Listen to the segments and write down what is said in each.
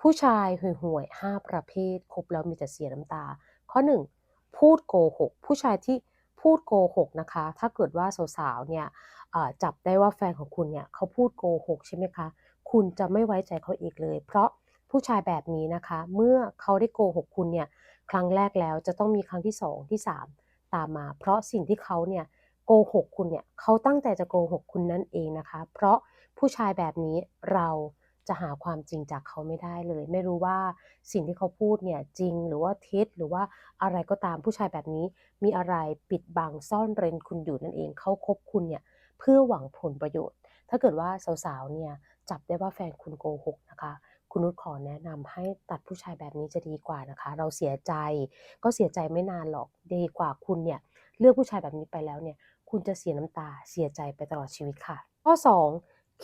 ผู้ชายห่วยๆ5ประเภท ครบแล้วมีแต่เสียน้ำตา ข้อ 1 พูดโกหก ผู้ชายที่พูดโกหกนะคะ ถ้าเกิดว่าสาวๆเนี่ยจับได้ว่าแฟนของคุณเนี่ยเขาพูดโกหกใช่ไหมคะ คุณจะไม่ไว้ใจเขาอีกเลย เพราะผู้ชายแบบนี้นะคะ เมื่อเขาได้โกหกคุณเนี่ยครั้งแรกแล้วจะต้องมีครั้งที่สองที่สามตามมา เพราะสิ่งที่เขาเนี่ยโกหกคุณเนี่ยเขาตั้งใจจะโกหกคุณนั่นเองนะคะ เพราะผู้ชายแบบนี้เรา จะหาความจริงจากเขาไม่ได้เลย ไม่รู้ว่าสิ่งที่เขาพูดเนี่ยจริงหรือว่าเท็จหรือว่าอะไรก็ตามผู้ชายแบบนี้ มีอะไรปิดบังซ่อนเร้นคุณอยู่นั่นเองเขาคบคุณเนี่ยเพื่อหวังผลประโยชน์ ถ้าเกิดว่าสาวๆเนี่ยจับได้ว่าแฟนคุณโกหกนะคะคุณนุชขอแนะนำให้ตัดผู้ชายแบบนี้จะดีกว่านะคะ เราเสียใจก็เสียใจไม่นานหรอกดีกว่าคุณเนี่ยเลือกผู้ชายแบบนี้ไปแล้วเนี่ยคุณจะเสียน้ำตาเสียใจไปตลอดชีวิตค่ะ ข้อ 2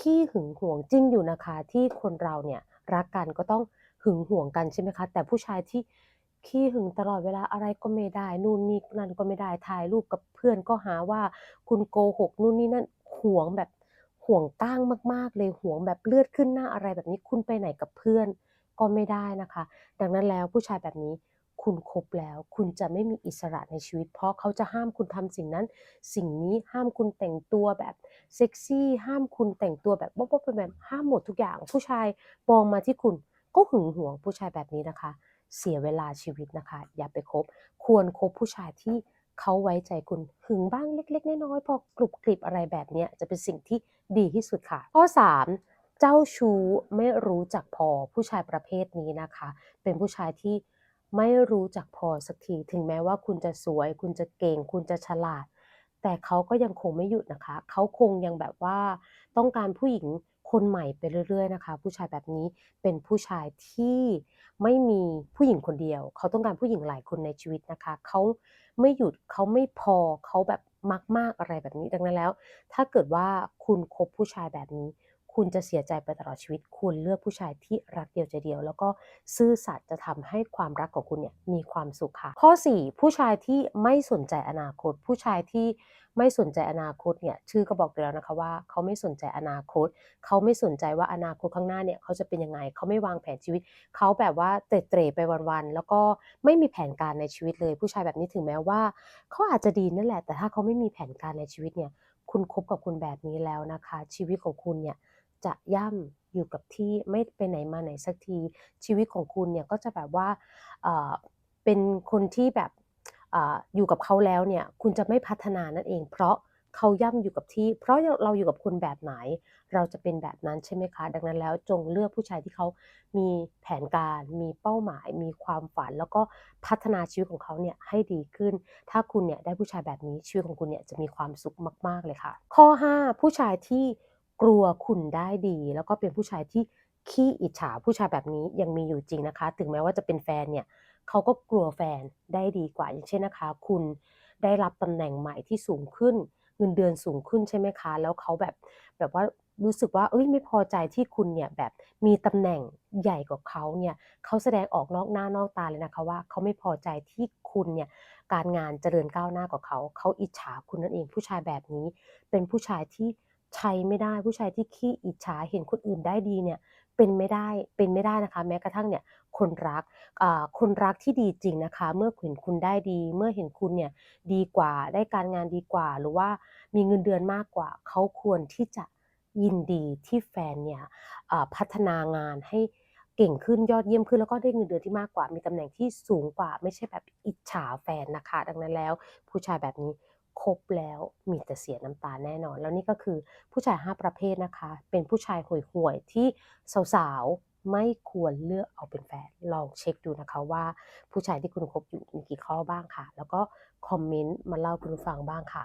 ขี้หึงหวงจริงอยู่นะคะ ที่คนเราเนี่ยรักกันก็ต้องหึงหวงกันใช่ไหมคะ แต่ผู้ชายที่ขี้หึงตลอดเวลาอะไรก็ไม่ได้ นู่นนี่นั่นก็ไม่ได้ถ่ายรูปกับเพื่อนก็หาว่าคุณโกหกนู่นนี่นั่นหวงแบบห่วงก้างมากๆเลยห่วงแบบเลือดขึ้นหน้าอะไรแบบนี้คุณไปไหนกับเพื่อนก็ไม่ได้นะคะ ดังนั้นแล้วผู้ชายแบบนี้ คุณครบแล้ว คุณจะไม่มีอิสระในชีวิต เพราะเขาจะห้ามคุณทำสิ่งนั้น สิ่งนี้ห้ามคุณแต่งตัวแบบเซ็กซี่ห้ามคุณแต่งตัวแบบบ๊อบๆแบบห้ามหมดทุกอย่าง ผู้ชายมองมาที่คุณก็หึงหวงผู้ชายแบบนี้นะคะ เสียเวลาชีวิตนะคะ อย่าไปคบ ควรคบผู้ชายที่เขาไว้ใจคุณหึงบ้างเล็ก ๆ น้อยๆพอกรุบกริบอะไรแบบนี้จะเป็นสิ่งที่ดีที่สุดค่ะ ข้อ 3 เจ้าชู้ไม่รู้จักพอผู้ชายประเภทนี้นะคะ เป็นผู้ชายที่ ไม่รู้จักพอสักที ถึงแม้ว่าคุณจะสวย คุณจะเก่ง คุณจะฉลาด แต่เขาก็ยังคงไม่หยุดนะคะ เขาคงยังแบบว่าต้องการผู้หญิงคนใหม่ไปเรื่อย ๆ นะคะ ผู้ชายแบบนี้เป็นผู้ชายที่ไม่มีผู้หญิงคนเดียว เขาต้องการผู้หญิงหลายคนในชีวิตนะคะ เขาไม่หยุดเขาไม่พอเขาแบบมากๆอะไรแบบนี้ดังนั้นแล้ว ถ้าเกิดว่าคุณคบผู้ชายแบบนี้ คุณจะเสียใจไปตลอดชีวิต คุณเลือกผู้ชายที่รักเดียวใจเดียว แล้วก็ซื่อสัตย์จะทำให้ความรักของคุณเนี่ยมีความสุขค่ะ ข้อ 4 ผู้ชายที่ไม่สนใจอนาคต ผู้ชายที่ไม่สนใจอนาคตเนี่ยชื่อก็บอกอยู่แล้วนะคะว่า เขาไม่สนใจอนาคต เขาไม่สนใจว่าอนาคตข้างหน้าเนี่ยเขาจะเป็นยังไง เขาไม่วางแผนชีวิต เขาแบบว่าเตะเตร่ไปวันๆแล้วก็ไม่มีแผนการในชีวิตเลย ผู้ชายแบบนี้ถึงแม้ว่า เขาอาจจะดีนั่นแหละ แต่ถ้าเขาไม่มีแผนการในชีวิตเนี่ยคุณคบกับคุณแบบนี้แล้วนะคะ ชีวิตของคุณเนี่ย จะย่ำอยู่กับที่ไม่ไปไหนมาไหนสักที ชีวิตของคุณเนี่ยก็จะแบบว่าเออเป็นคนที่แบบอยู่กับเขาแล้วเนี่ยคุณจะไม่พัฒนานั่นเอง เพราะเขาย่ำอยู่กับที่ เพราะเราอยู่กับคุณแบบไหน เราจะเป็นแบบนั้นใช่ไหมคะ ดังนั้นแล้วจงเลือกผู้ชายที่เขามีแผนการ มีเป้าหมาย มีความฝัน แล้วก็พัฒนาชีวิตของเขาเนี่ยให้ดีขึ้น ถ้าคุณเนี่ยได้ผู้ชายแบบนี้ชีวิตของคุณเนี่ยจะมีความสุขมาก ๆเลยค่ะ ข้อ 5 ผู้ชายที่ กลัวคุณได้ดี แล้วก็เป็นผู้ชายที่ขี้อิจฉาผู้ชายแบบนี้ยังมีอยู่จริงนะคะ ถึงแม้ว่าจะเป็นแฟนเนี่ยเขาก็กลัวแฟนได้ดีกว่า อย่างเช่นนะคะ คุณได้รับตำแหน่งใหม่ที่สูงขึ้น เงินเดือนสูงขึ้นใช่ไหมคะ แล้วเขาแบบแบบว่ารู้สึกว่าเอ้ยไม่พอใจที่คุณเนี่ยแบบมีตำแหน่งใหญ่กว่าเขาเนี่ยเขาแสดงออกนอกหน้านอกตาเลยนะคะว่าเขาไม่พอใจที่คุณเนี่ยการงานเจริญก้าวหน้ากว่าเขาเขาอิจฉาคุณนั่นเองผู้ชายแบบนี้ เป็นผู้ชายที่ ใช้ไม่ได้ผู้ชายที่ขี้อิจฉาเห็นคนอื่นได้ดีเนี่ยเป็นไม่ได้เป็นไม่ได้นะคะ แม้กระทั่งเนี่ยคนรักคนรักที่ดีจริงนะคะ เมื่อเห็นคุณได้ดี เมื่อเห็นคุณเนี่ยดีกว่าได้การงานดีกว่า หรือว่ามีเงินเดือนมากกว่า เขาควรที่จะยินดีที่แฟนเนี่ยพัฒนางานให้เก่งขึ้นยอดเยี่ยมขึ้นแล้วก็ได้เงินเดือนที่มากกว่า มีตำแหน่งที่สูงกว่า ไม่ใช่แบบอิจฉาแฟนนะคะ ดังนั้นแล้วผู้ชายแบบนี้ คบแล้วมีแต่เสียน้ำตาแน่นอน แล้วนี่ก็คือผู้ชาย 5 ประเภทนะคะ เป็นผู้ชายห่วยๆที่สาวๆไม่ควรเลือกเอาเป็นแฟนลองเช็คดูนะคะว่าผู้ชายที่คุณคบอยู่มีกี่ข้อบ้างค่ะ แล้วก็คอมเมนต์มาเล่าคุณฟังบ้างค่ะ